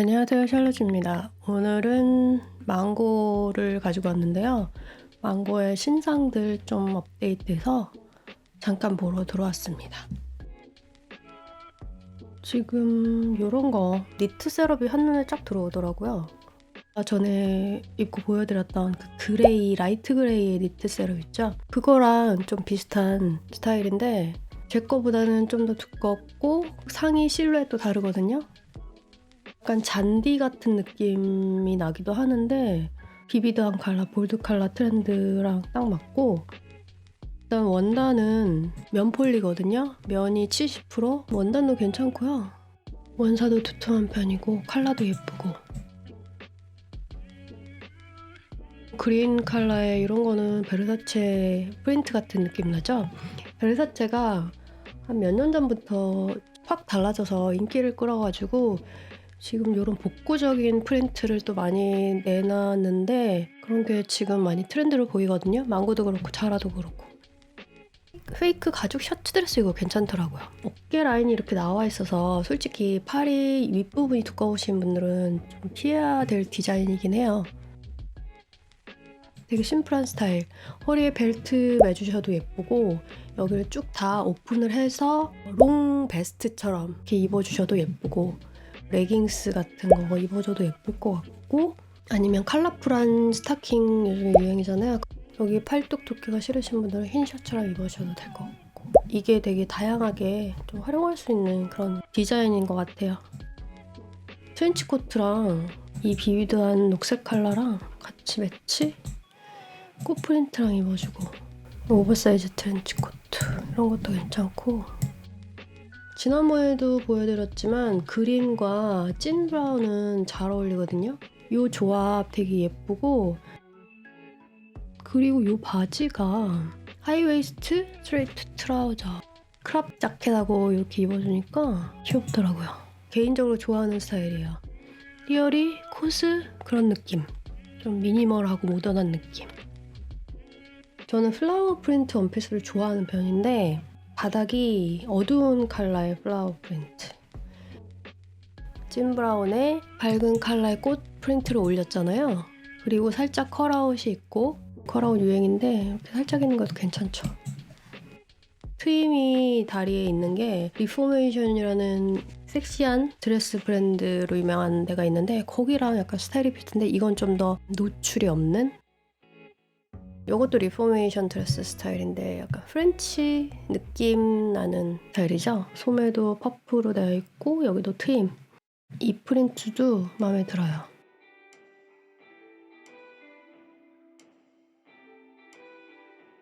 안녕하세요 샬롯입니다. 오늘은 망고를 가지고 왔는데요. 망고의 신상들 좀 업데이트해서 잠깐 보러 들어왔습니다. 지금 이런 거 니트 셋업이 한눈에 쫙 들어오더라고요. 아, 전에 입고 보여드렸던 그 그레이, 라이트 그레이의 니트 셋업 있죠? 그거랑 좀 비슷한 스타일인데 제 거보다는 좀 더 두껍고 상의 실루엣도 다르거든요. 약간 잔디 같은 느낌이 나기도 하는데 비비드한 컬러, 볼드 컬러 트렌드랑 딱 맞고 일단 원단은 면폴리거든요. 면이 70% 원단도 괜찮고요. 원사도 두툼한 편이고 컬러도 예쁘고 그린 컬러의 이런 거는 베르사체 프린트 같은 느낌 나죠? 베르사체가 한 몇 년 전부터 확 달라져서 인기를 끌어가지고 지금 이런 복고적인 프린트를 또 많이 내놨는데 그런 게 지금 많이 트렌드로 보이거든요. 망고도 그렇고 자라도 그렇고. 페이크 가죽 셔츠 드레스 이거 괜찮더라고요. 어깨 라인이 이렇게 나와 있어서 솔직히 팔이 윗부분이 두꺼우신 분들은 좀 피해야 될 디자인이긴 해요. 되게 심플한 스타일. 허리에 벨트 매주셔도 예쁘고 여기를 쭉 다 오픈을 해서 롱 베스트처럼 이렇게 입어주셔도 예쁘고 레깅스 같은 거 입어줘도 예쁠 것 같고 아니면 컬러풀한 스타킹 요즘 유행이잖아요. 여기 팔뚝 두께가 싫으신 분들은 흰 셔츠랑 입으셔도 될 것 같고. 이게 되게 다양하게 좀 활용할 수 있는 그런 디자인인 것 같아요. 트렌치 코트랑 이 비비드한 녹색 컬러랑 같이 매치? 꽃 프린트랑 입어주고. 오버사이즈 트렌치 코트. 이런 것도 괜찮고 지난번에도 보여드렸지만 그린과 찐 브라운은 잘 어울리거든요. 이 조합 되게 예쁘고 그리고 이 바지가 하이웨이스트 스트레이트 트라우저 크롭 자켓하고 이렇게 입어주니까 귀엽더라고요. 개인적으로 좋아하는 스타일이에요. 리얼이 코스 그런 느낌. 좀 미니멀하고 모던한 느낌. 저는 플라워 프린트 원피스를 좋아하는 편인데 바닥이 어두운 컬러의 플라워 프린트. 찐 브라운에 밝은 컬러의 꽃 프린트를 올렸잖아요. 그리고 살짝 컬아웃이 있고 컬아웃 유행인데 이렇게 살짝 있는 것도 괜찮죠. 트임이 다리에 있는 게 리포메이션이라는 섹시한 드레스 브랜드로 유명한 데가 있는데 거기랑 약간 스타일이 비슷한데 이건 좀 더 노출이 없는 이것도 리포메이션 드레스 스타일인데 약간 프렌치 느낌 나는 스타일이죠. 소매도 퍼프로 되어 있고 여기도 트임. 이 프린트도 마음에 들어요.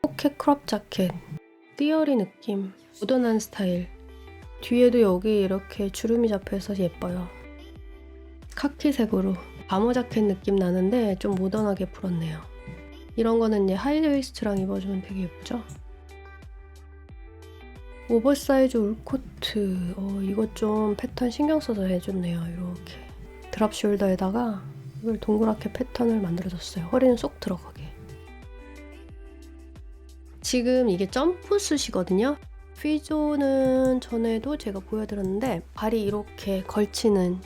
포켓 크롭 자켓. 띠어리 느낌. 모던한 스타일. 뒤에도 여기 이렇게 주름이 잡혀서 예뻐요. 카키색으로 바모 자켓 느낌 나는데 좀 모던하게 풀었네요. 이런 거는 이제 하이웨이스트랑 입어주면 되게 예쁘죠? 오버사이즈 울코트. 어, 이거 좀 패턴 신경 써서 해줬네요 이렇게. 드랍 숄더에다가 이걸 동그랗게 패턴을 만들어줬어요. 허리는 쏙 들어가게 지금 이게 점프슛이거든요? 피조는 전에도 제가 보여드렸는데 발이 이렇게 걸치는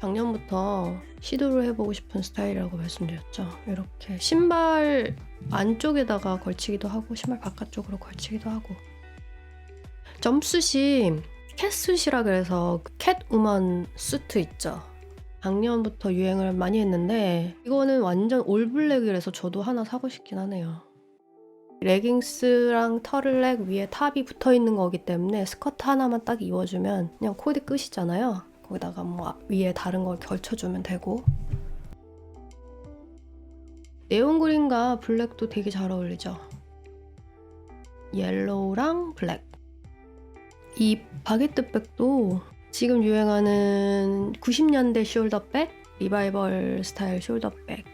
작년부터 시도를 해보고 싶은 스타일이라고 말씀드렸죠. 이렇게 신발 안쪽에다가 걸치기도 하고 신발 바깥쪽으로 걸치기도 하고 점수시 캣숫이라 그래서 캣우먼 수트 있죠. 작년부터 유행을 많이 했는데 이거는 완전 올블랙이라서 저도 하나 사고 싶긴 하네요. 레깅스랑 털을넥 위에 탑이 붙어 있는 거기 때문에 스커트 하나만 딱 입어주면 그냥 코디 끝이잖아요. 거기다가 뭐 위에 다른 걸 걸쳐주면 되고 네온 그린과 블랙도 되게 잘 어울리죠. 옐로우랑 블랙. 이 바게트 백도 지금 유행하는 90년대 숄더백, 리바이벌 스타일 숄더백.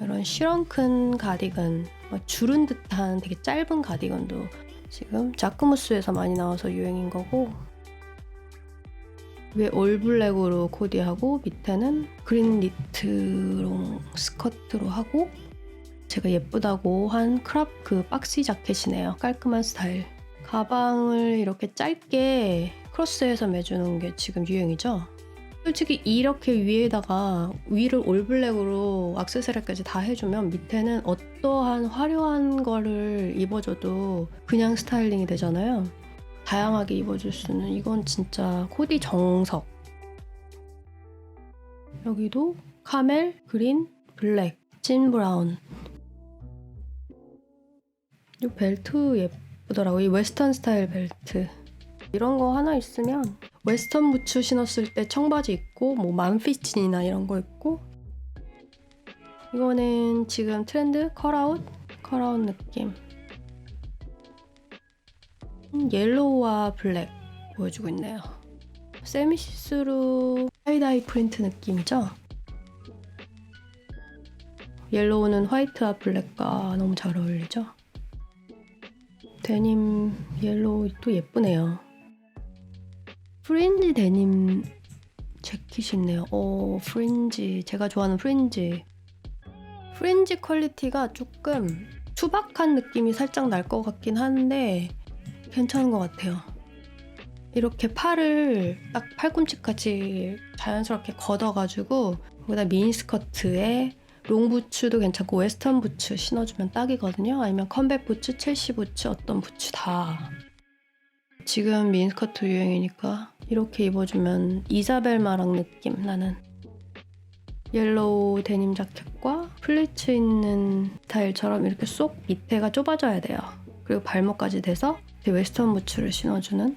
이런 실렁큰 가디건, 뭐 주른 듯한 되게 짧은 가디건도 지금 자크무스에서 많이 나와서 유행인 거고 위에 올블랙으로 코디하고 밑에는 그린 니트롱 스커트로 하고 제가 예쁘다고 한 크롭 그 박시 자켓이네요. 깔끔한 스타일. 가방을 이렇게 짧게 크로스해서 매주는 게 지금 유행이죠. 솔직히 이렇게 위에다가 위를 올블랙으로 악세사리까지 다 해주면 밑에는 어떠한 화려한 거를 입어줘도 그냥 스타일링이 되잖아요. 다양하게 입어줄 수는 이건 진짜 코디 정석. 여기도 카멜, 그린, 블랙, 찐 브라운. 이 벨트 예쁘더라고. 이 웨스턴 스타일 벨트. 이런 거 하나 있으면 웨스턴 부츠 신었을 때 청바지 입고 뭐 만피친이나 이런 거 입고 이거는 지금 트렌드 컬아웃 컬아웃 느낌 음, 옐로우와 블랙 보여주고 있네요 세미시스루 타이다이 프린트 느낌이죠 옐로우는 화이트와 블랙과 너무 잘 어울리죠 데님 옐로우 또 예쁘네요 프린지 데님 재킷이 있네요. 오, 프린지. 제가 좋아하는 프린지. 프린지 퀄리티가 조금 투박한 느낌이 살짝 날 것 같긴 한데 괜찮은 것 같아요. 이렇게 팔을 딱 팔꿈치까지 자연스럽게 걷어가지고 거기다 미니스커트에 롱 부츠도 괜찮고 웨스턴 부츠 신어주면 딱이거든요. 아니면 컴백 부츠, 첼시 부츠 어떤 부츠 다 지금 미니스커트 유행이니까 이렇게 입어주면 이사벨 마랑 느낌 나는 옐로우 데님 자켓과 플리츠 있는 스타일처럼 이렇게 쏙 밑에가 좁아져야 돼요. 그리고 발목까지 돼서 웨스턴 부츠를 신어주는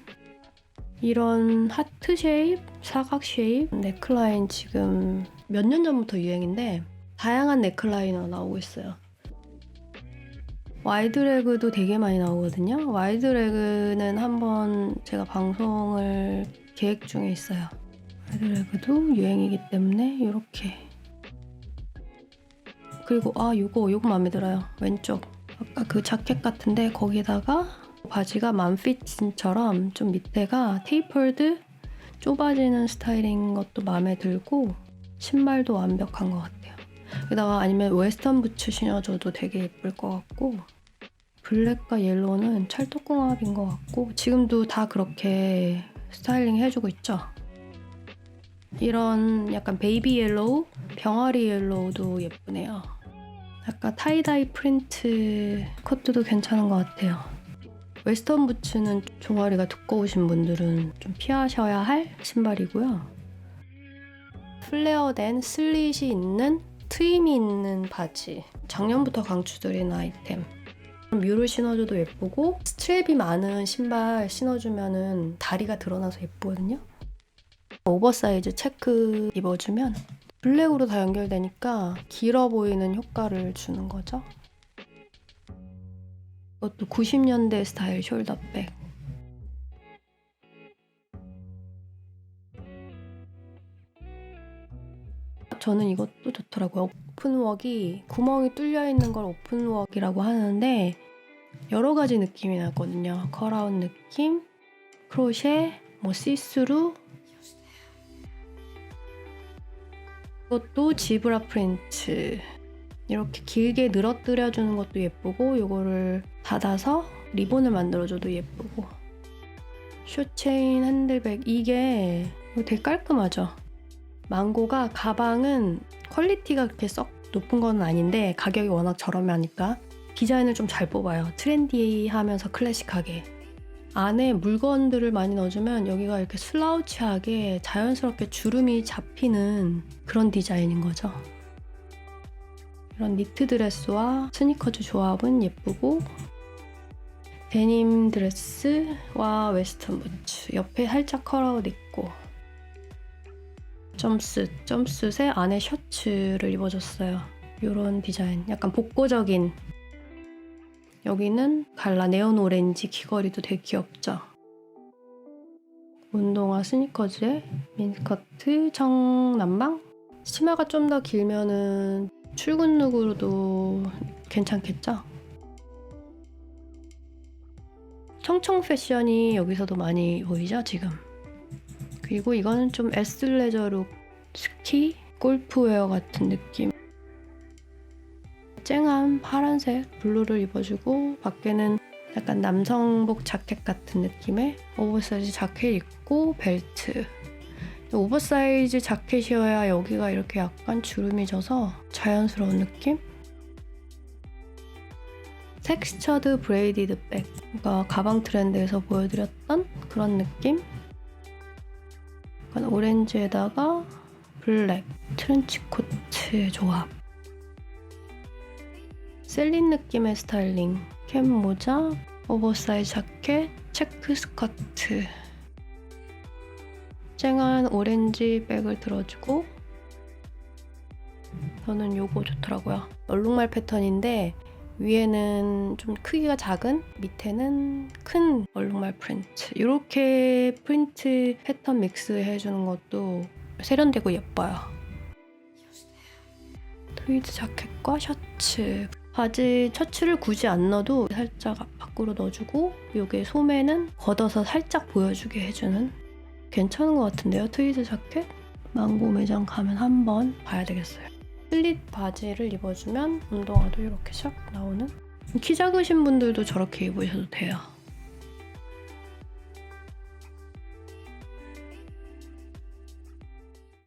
이런 하트 쉐입, 사각 쉐입 넥라인 지금 몇 년 전부터 유행인데 다양한 넥라인으로 나오고 있어요. 와이드레그도 되게 많이 나오거든요. 와이드레그는 한번 제가 방송을 계획 중에 있어요. 와이드레그도 유행이기 때문에 이렇게 그리고 아 요거 요거 마음에 들어요. 왼쪽 아까 그 자켓 같은데 거기다가 바지가 만피진처럼 좀 밑에가 테이퍼드 좁아지는 스타일인 것도 마음에 들고 신발도 완벽한 것 같아요. 게다가 아니면 웨스턴 부츠 신어줘도 되게 예쁠 것 같고 블랙과 옐로우는 찰떡궁합인 것 같고 지금도 다 그렇게 스타일링 해주고 있죠. 이런 약간 베이비 옐로우, 병아리 옐로우도 예쁘네요. 약간 타이다이 프린트 커트도 괜찮은 것 같아요. 웨스턴 부츠는 종아리가 두꺼우신 분들은 좀 피하셔야 할 신발이고요. 플레어된 슬릿이 있는 트임이 있는 바지. 작년부터 강추드린 아이템. 뮤를 신어줘도 예쁘고 스트랩이 많은 신발 신어주면은 다리가 드러나서 예쁘거든요. 오버사이즈 체크 입어주면 블랙으로 다 연결되니까 길어 보이는 효과를 주는 거죠. 이것도 90년대 스타일 숄더백. 저는 이것도 좋더라고요. 오픈웍이 구멍이 뚫려 있는 걸 오픈웍이라고 하는데 여러 가지 느낌이 나거든요. 컬아웃 느낌, 크로셰, 뭐 시스루. 이것도 지브라 프린트. 이렇게 길게 늘어뜨려 주는 것도 예쁘고 이거를 닫아서 리본을 만들어줘도 예쁘고 쇼체인 핸들백 이게 되게 깔끔하죠. 망고가 가방은 퀄리티가 그렇게 썩 높은 건 아닌데 가격이 워낙 저렴하니까 디자인을 좀 잘 뽑아요. 트렌디하면서 클래식하게. 안에 물건들을 많이 넣어주면 여기가 이렇게 슬라우치하게 자연스럽게 주름이 잡히는 그런 디자인인 거죠. 이런 니트 드레스와 스니커즈 조합은 예쁘고 데님 드레스와 웨스턴 부츠 옆에 살짝 컬아웃 있고 점스, 점스에 안에 셔츠를 입어줬어요. 이런 디자인, 약간 복고적인. 여기는 갈라 네온 오렌지 귀걸이도 되게 귀엽죠. 운동화 스니커즈에 민스커트 청남방. 치마가 좀 더 길면은 출근 룩으로도 괜찮겠죠? 청청 패션이 여기서도 많이 보이죠, 지금. 그리고 이거는 좀 에슬레저룩 스키 골프웨어 같은 느낌 쨍한 파란색 블루를 입어주고 밖에는 약간 남성복 자켓 같은 느낌의 오버사이즈 자켓 입고 벨트. 오버사이즈 자켓이어야 여기가 이렇게 약간 주름이 져서 자연스러운 느낌? 텍스처드 브레이디드 백. 그러니까 가방 트렌드에서 보여드렸던 그런 느낌? 약간 오렌지에다가 블랙, 트렌치 코트의 조합. 셀린 느낌의 스타일링. 캡 모자, 오버사이즈 자켓, 체크 스커트. 쨍한 오렌지 백을 들어주고 저는 요거 좋더라고요. 얼룩말 패턴인데 위에는 좀 크기가 작은 밑에는 큰 얼룩말 프린트. 이렇게 프린트 패턴 믹스 해주는 것도 세련되고 예뻐요. 트위드 자켓과 셔츠. 바지 셔츠를 굳이 안 넣어도 살짝 밖으로 넣어주고 요게 소매는 걷어서 살짝 보여주게 해주는. 괜찮은 것 같은데요? 트위드 자켓? 망고 매장 가면 한번 봐야 되겠어요 슬릿 바지를 입어주면 운동화도 이렇게 샥 나오는? 키 작으신 분들도 저렇게 입으셔도 돼요